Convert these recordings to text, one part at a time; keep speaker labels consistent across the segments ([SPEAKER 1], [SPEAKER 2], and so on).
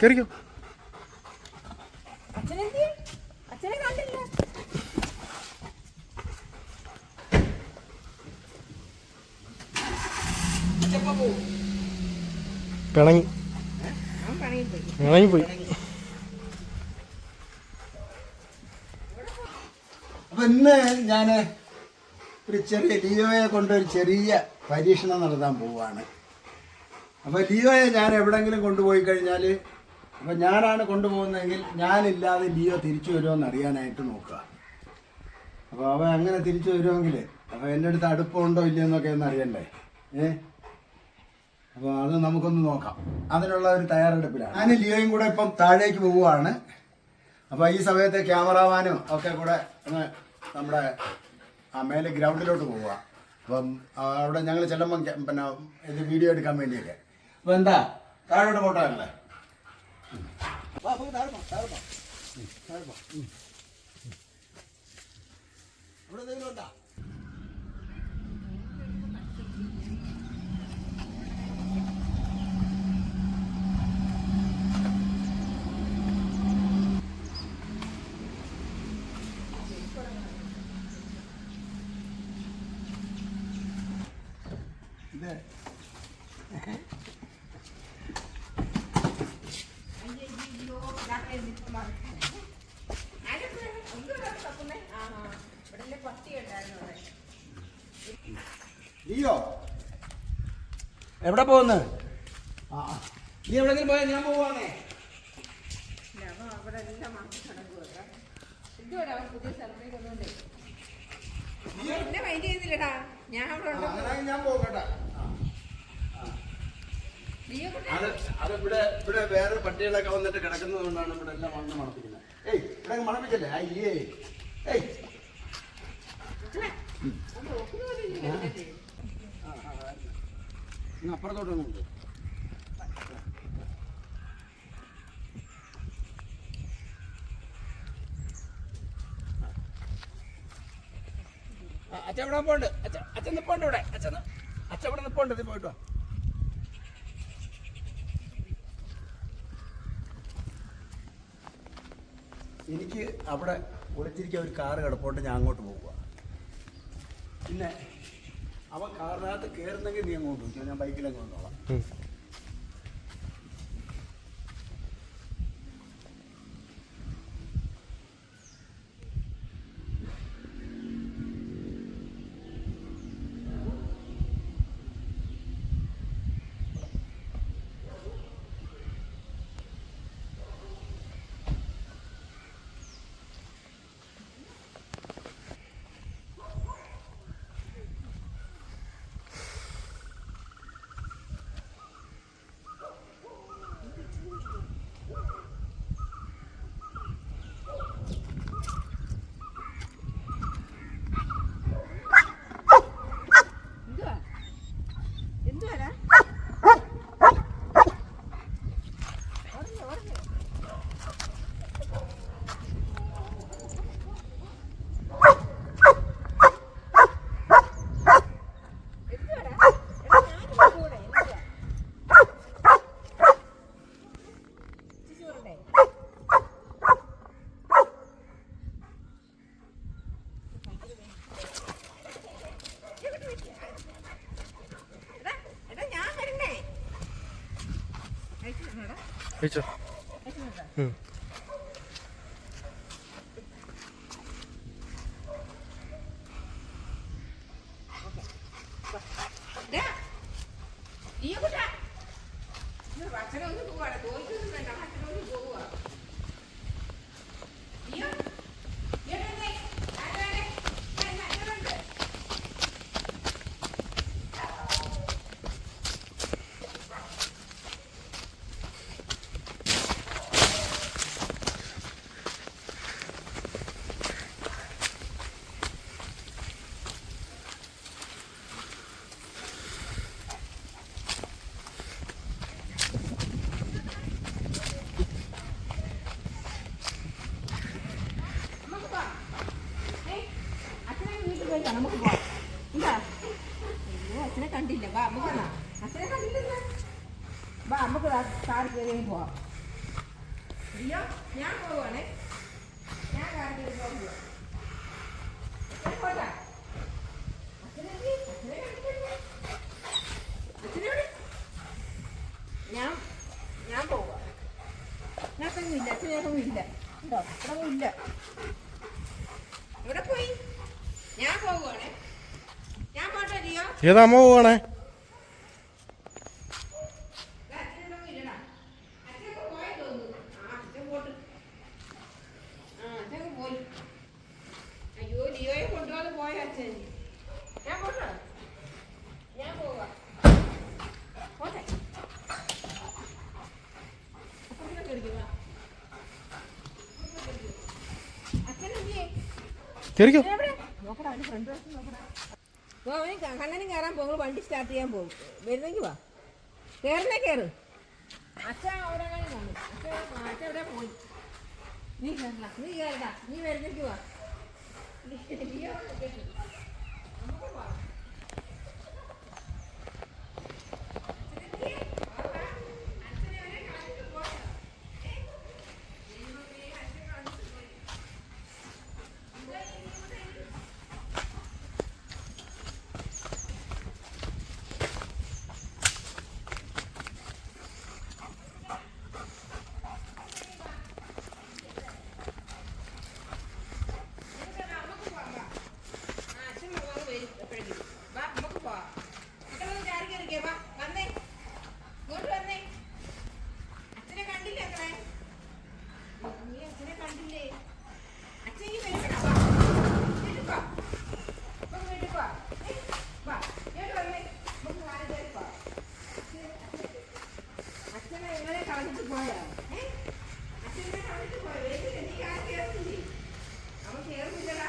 [SPEAKER 1] കയറിക്കോ പിണങ്ങി. പിണങ്ങിപ്പോയി.
[SPEAKER 2] അപ്പൊ ഇന്ന് ഞാൻ ഒരു ചെറിയ ലിയോയെ കൊണ്ട് ഒരു ചെറിയ പരീക്ഷണം നടത്താൻ പോവാണ്. അപ്പൊ ലിയോയെ ഞാൻ എവിടെങ്കിലും കൊണ്ടുപോയി കഴിഞ്ഞാൽ അപ്പോൾ ഞാനാണ് കൊണ്ടുപോകുന്നതെങ്കിൽ ഞാനില്ലാതെ ലിയോ തിരിച്ചു വരുമെന്ന് അറിയാനായിട്ട് നോക്കുക. അപ്പോൾ അവൻ അങ്ങനെ തിരിച്ചു വരുമെങ്കിൽ അപ്പോൾ എന്റെ അടുത്ത് അടുപ്പമുണ്ടോ ഇല്ലയോ എന്നൊക്കെ ഒന്ന് അറിയണ്ടേ? ഏ? അപ്പോൾ അത് നമുക്കൊന്ന് നോക്കാം. അതിനുള്ള ഒരു തയ്യാറെടുപ്പിലാണ്. ഞാൻ ലിയോയും കൂടെ ഇപ്പം താഴേക്ക് പോവുകയാണ്. അപ്പോൾ ഈ സമയത്തെ ക്യാമറാമാനും ഒക്കെ കൂടെ ഒന്ന് നമ്മുടെ ആ മേലെ ഗ്രൗണ്ടിലോട്ട് പോവുക. അപ്പം അവിടെ ഞങ്ങൾ ചെല്ലുമ്പം പിന്നെ ഇത് വീഡിയോ എടുക്കാൻ വേണ്ടിയൊക്കെ. അപ്പോൾ എന്താ താഴോട്ട് പോട്ടെ. ഉം. അവിടെ എന്തെങ്കിലും ഉണ്ടോ ലിയോ എവിടെ പോകുന്നു. നീ എവിടെങ്കിലും പോയാൽ ഞാൻ അത് ഇവിടെ വേറെ പട്ടികളൊക്കെ വന്നിട്ട് കിടക്കുന്നതുകൊണ്ടാണ് ഇവിടെ എല്ലാം വന്ന് മണപ്പിക്കുന്നത്. ഏയ് ഇവിടെ മണപ്പിക്കല്ലേ? മണപ്പിച്ചല്ലേ അയ്യേ ഏയ്. കൊണ്ടുപോ. ആ, അച്ഛൻ ഇവിടെ നിപ്പോണ്ട്. അച്ഛൻ അച്ഛൻ നിപ്പോണ്ട് ഇവിടെ. അച്ഛൻ അച്ഛൻ ഇവിടെ നിപ്പോണ്ട്. ഇത് പോയിട്ട് എനിക്ക് അവിടെ ഒളിച്ചിരിക്കാൻ ഒരു കാറ് കിടപ്പോണ്ട്. ഞാൻ അങ്ങോട്ട് പോവുക. പിന്നെ അവൻ കാറിനകത്ത് കയറുന്നെങ്കിൽ നീ അങ്ങോട്ട് ഞാൻ
[SPEAKER 3] ബൈക്കിലങ്ങോട്ടോളാം തരണോടാ?
[SPEAKER 1] കഴിച്ചോ
[SPEAKER 3] അയച്ചു തരണോടാ?
[SPEAKER 1] ഉം.
[SPEAKER 3] ഡാ, നീ കൂട്ടാ. ഇത് ഭക്ഷണം ഒന്ന് പോവാടാ. തോൽക്കൊന്നും വേണ്ട. ഭക്ഷണം ഒന്ന് പോവുക. കാർ കയറിയും പോവാം. അയ്യോ ഞാൻ പോവുകയാണേ. ഞാൻ കാർ കയറി പോവാ. ഞാൻ പോട്ടെ? ഞാൻ ഞാൻ പോവാ. ഞാനൊന്നും ഇല്ല അച്ഛനൊന്നും ഇല്ല ഉണ്ടോ? ഇവിടെ ഇല്ല ഇവിടെ പോയി? ഞാൻ പോവുകയാണേ. ഞാൻ പോട്ടെ ലിയോ
[SPEAKER 1] ഏതാ അമ്മ പോവാണേ
[SPEAKER 3] അച്ഛനൊന്നും ഇല്ലടാ അച്ഛനൊക്കെ പോയി തോന്നുന്നു ആ അച്ഛൻ പോട്ട് ആ അച്ഛൻ പോയി അയ്യോ ലിയോയെ കൊണ്ടുവന്ന് പോയ അച്ഛൻ ഞാൻ പോട്ടോ ഞാൻ പോവാ പോട്ടെ അപ്പുറത്തേക്ക് എടുക്കുക അച്ഛനെന്തിയേ
[SPEAKER 1] കയറിക്കോ
[SPEAKER 3] എവിടെ? നോക്കടാ, അവന്റെ front വശം നോക്കടാ. വാ, അവന് കണ്ണനും കയറാൻ പോകും വണ്ടി സ്റ്റാർട്ട് ചെയ്യാൻ പോകും. വരുന്നെങ്കിൽ വാ. കയറുന്നേ കയറ് അച്ഛൻ അവിടെ കാണും അച്ഛൻ അച്ഛൻ പോയി. നീ കയറണ്ട നീ കയറണ്ട നീ വരുന്നെങ്കിൽ വാ നീ- നീയോ കേട്ടോ. നമുക്ക് പോവാം. അച്ഛനെന്തിയെ? വാ, വാ. അച്ഛനെ അവനെ കളഞ്ഞിട്ട് പോയോ? ഏ? ദൈവമേ, അച്ഛൻ കളഞ്ഞിട്ട് പോയി. ഇവിടെ ഇരി, ഇവിടെ ഇരി. നമുക്ക് നമുക്ക് പോവാം, വാ. ആ, അച്ഛൻ വന്ന് വരും എപ്പോഴെങ്കിലും. വാ, നമുക്ക് പോവാം. മക്കളൊന്ന് ചാടി കയറിക്കേ, വാ, വന്നേ. ഇങ്ങോട്ട് വന്നേ. അച്ഛനെ കണ്ടില്ലേ മക്കളെ? നീ അച്ഛനെ കണ്ടില്ലേ? അച്ഛൻ ഇനി വരുമെടാ, വാ. വീട്ടിൽ വാ. നമുക്ക് വീട്ടിൽ വാ. ഏ, വാ, ഇങ്ങോട്ട് വന്നേ. നമുക്ക് നാല് പേര് പോവാം. അച്ഛൻ- അച്ഛൻ- അച്ഛനെ നിങ്ങളെ കളഞ്ഞിട്ട് പോയോ ഏ? അച്ഛനെ കളഞ്ഞിട്ട് പോയോ വരുന്നില്ല, നീ കാർ കയറുന്നില്ലേ അവൻ കേറുന്നില്ലടാ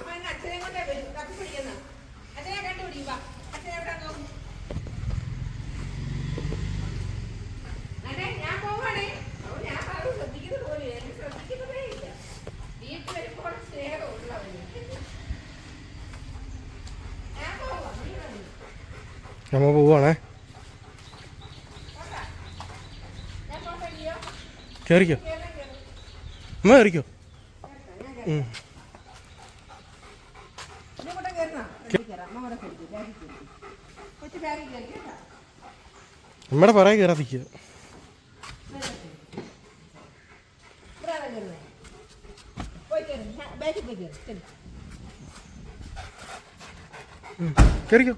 [SPEAKER 3] അവൻ എന്നെ അച്ഛനെ കൊണ്ടേ വരും തപ്പിപ്പിടിക്കുന്ന അച്ഛനെ കണ്ടുപിടി വാ അച്ഛൻ എവിടെ നോക്കും അതെ ഞാൻ പോവാണേ അവൻ ഞാൻ പറഞ്ഞു ശ്രദ്ധിക്കുന്നത് പോലും എന്നെ ശ്രദ്ധിക്കുന്നതേ ഇല്ല വീട്ടിൽ വരുമ്പോൾ സ്നേഹമുള്ളവന് ഞാൻ പോവാ നീ വരൂ.
[SPEAKER 1] അമ്മ പോവാണേ
[SPEAKER 3] പോട്ടാ. ഞാൻ പോട്ടെ ലിയോ.
[SPEAKER 1] കയറിക്കോ
[SPEAKER 3] കേറാം, കേറാം.
[SPEAKER 1] അമ്മ കയറിക്കോ
[SPEAKER 3] കേറാം, ഞാൻ കേറാം.
[SPEAKER 1] ഉം.
[SPEAKER 3] നീ കൂടെ കേറുന്നോ? വണ്ടി കേറാം. അമ്മ കൂടെ കയറി, ബാഗിൽ കയറി. പോവാണേ. കയറിക്കോ അമ്മ കയറിക്കോ
[SPEAKER 1] അമ്മയുടെ പറയാൻ കയറാതിരിക്കുക
[SPEAKER 3] ഇവിടെയാണോ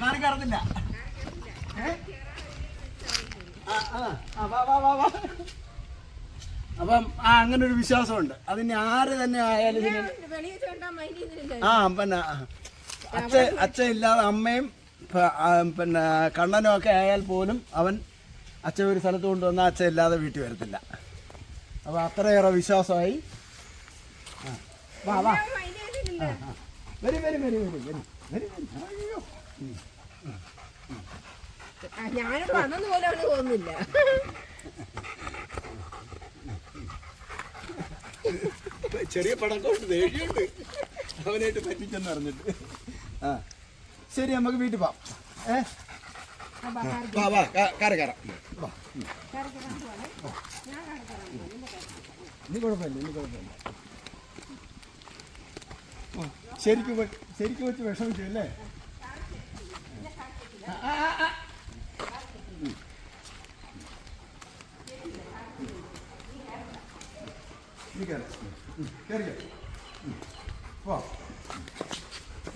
[SPEAKER 3] കാറി
[SPEAKER 2] കയറത്തില്ല. അപ്പം ആ അങ്ങനെ ഒരു വിശ്വാസമുണ്ട്. അതിന് ആര് തന്നെ ആയാലും. ആ പിന്നെ അച്ഛ അച്ഛൻ ഇല്ലാതെ അമ്മയും പിന്നെ കണ്ണനും ഒക്കെ ആയാൽ പോലും അവൻ അച്ഛൻ ഒരു സ്ഥലത്ത് കൊണ്ടുവന്നാൽ അച്ഛൻ ഇല്ലാതെ വീട്ടിൽ വരത്തില്ല. അപ്പോൾ അത്രയേറെ വിശ്വാസമായി. വാ വാ. വരും വരും വരും വരും വരും വരും. അയ്യോ.
[SPEAKER 3] ആ, ഞാനിവിടെ വന്നെന്ന് പോലും അവന് തോന്നുന്നില്ല.
[SPEAKER 2] ചെറിയ പടക്കോട്ട് ദേഷ്യമുണ്ട് അവനായിട്ട് പറ്റിച്ചെന്ന് പറഞ്ഞിട്ട് ആ. ശരി നമുക്ക് വീട്ടിൽ പോവാം. ഏ? വാ വാ കയറാം. ഇനി കുഴപ്പമില്ല ഇനി കുഴപ്പമില്ല. ശരിക്കും ശരിക്കും വെച്ച് വിഷമിച്ചു അല്ലേ ആ, ആ, ആ, ആ. ഉം. നീ കയറ്. ഉം, കയറിക്കോ. ഉം.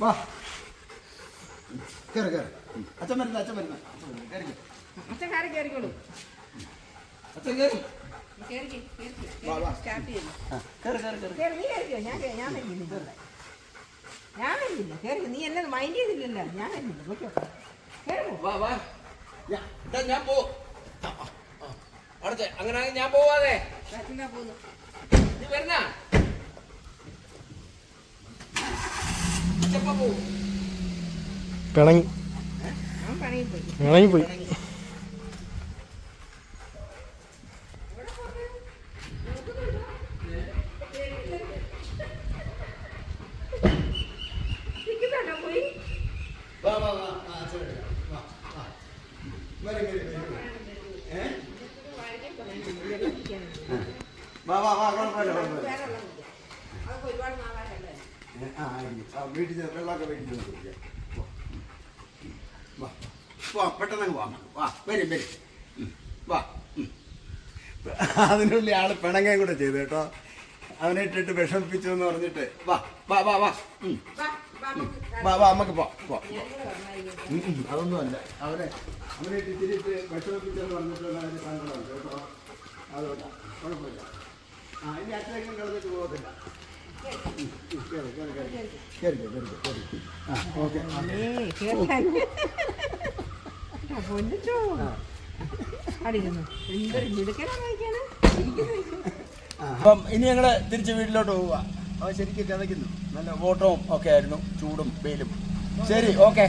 [SPEAKER 2] വാ കയറ് കയറ്. അച്ഛൻ വരുന്ന അച്ഛൻ വരുന്ന കയറിക്കോ
[SPEAKER 3] അച്ഛൻ കയറി കയറിക്കോളൂ
[SPEAKER 2] അച്ഛൻ കയറി കയറ് കയറ് കയറ്
[SPEAKER 3] ഞാൻ വരുന്നില്ല കയറി നീ എന്നെ മൈൻഡ് ചെയ്തില്ലല്ലോ. ഞാൻ വരുന്നില്ല നോക്കിയോ കയറി പോ.
[SPEAKER 4] വാ വാ. ഞാൻ പോ. അങ്ങനെ ഞാൻ പോവാതെ. നീ വരുന്ന? പിണങ്ങി. പോ
[SPEAKER 1] പിണങ്ങി
[SPEAKER 3] പോയി
[SPEAKER 1] പിണങ്ങിപ്പോയി
[SPEAKER 3] ഇരിക്കുന്നുണ്ടോ പോയി
[SPEAKER 2] വാ വാ വാ ആ, അച്ഛൻ വരും. വാ വാ വരും വരും വരും ഏ വാ വാ വാ കുഴപ്പമില്ല കുഴപ്പമില്ല
[SPEAKER 3] വേറെ വെള്ളം കുടിക്കാം അതൊക്കെ ഒരുപാട് നാളായല്ലേ
[SPEAKER 2] ഏ, ആ ആയിരിക്കും. ആ, വീട്ടിൽ ചെന്ന് വെള്ളമൊക്കെ വീട്ടിൽ ചെന്ന് കുടിക്കാം വാ. വാ വാ പെട്ടെന്ന് അങ്ങ് വാ വാ വരും വരും. വാ. അതിനുള്ളിൽ ആൾ പിണങ്ങയും കൂടെ ചെയ്തു കേട്ടോ. അവനെ ഇട്ടിട്ട് വിഷമിപ്പിച്ചു എന്ന് പറഞ്ഞിട്ട് വാ വാ വാ വാ.
[SPEAKER 3] വാ വാ നമുക്ക്
[SPEAKER 2] പോ പോ അതൊന്നും അല്ല അവനെ അവനെ ഇട്ടിട്ട് വിഷമിപ്പിച്ചെന്ന് പറഞ്ഞിട്ടുള്ള സങ്കടമുണ്ട് കേട്ടോ. അതുകൊണ്ടാ കുഴപ്പമില്ല. ആ ഇനി അച്ഛനെങ്കിലും കളഞ്ഞിട്ട് പോകത്തില്ല. ശരി ശരി ശരി ശരി കേറിക്കോ, കേറിക്കോ, കേറിക്കോ. ആ ഓക്കെ അപ്പം ഇനി ഞങ്ങൾ തിരിച്ച് വീട്ടിലോട്ട് പോവുക. അപ്പോൾ ശരിക്കും കിതയ്ക്കുന്നു നല്ല ഓട്ടവും ഒക്കെ ആയിരുന്നു. ചൂടും വെയിലും. ശരി ഓക്കെ.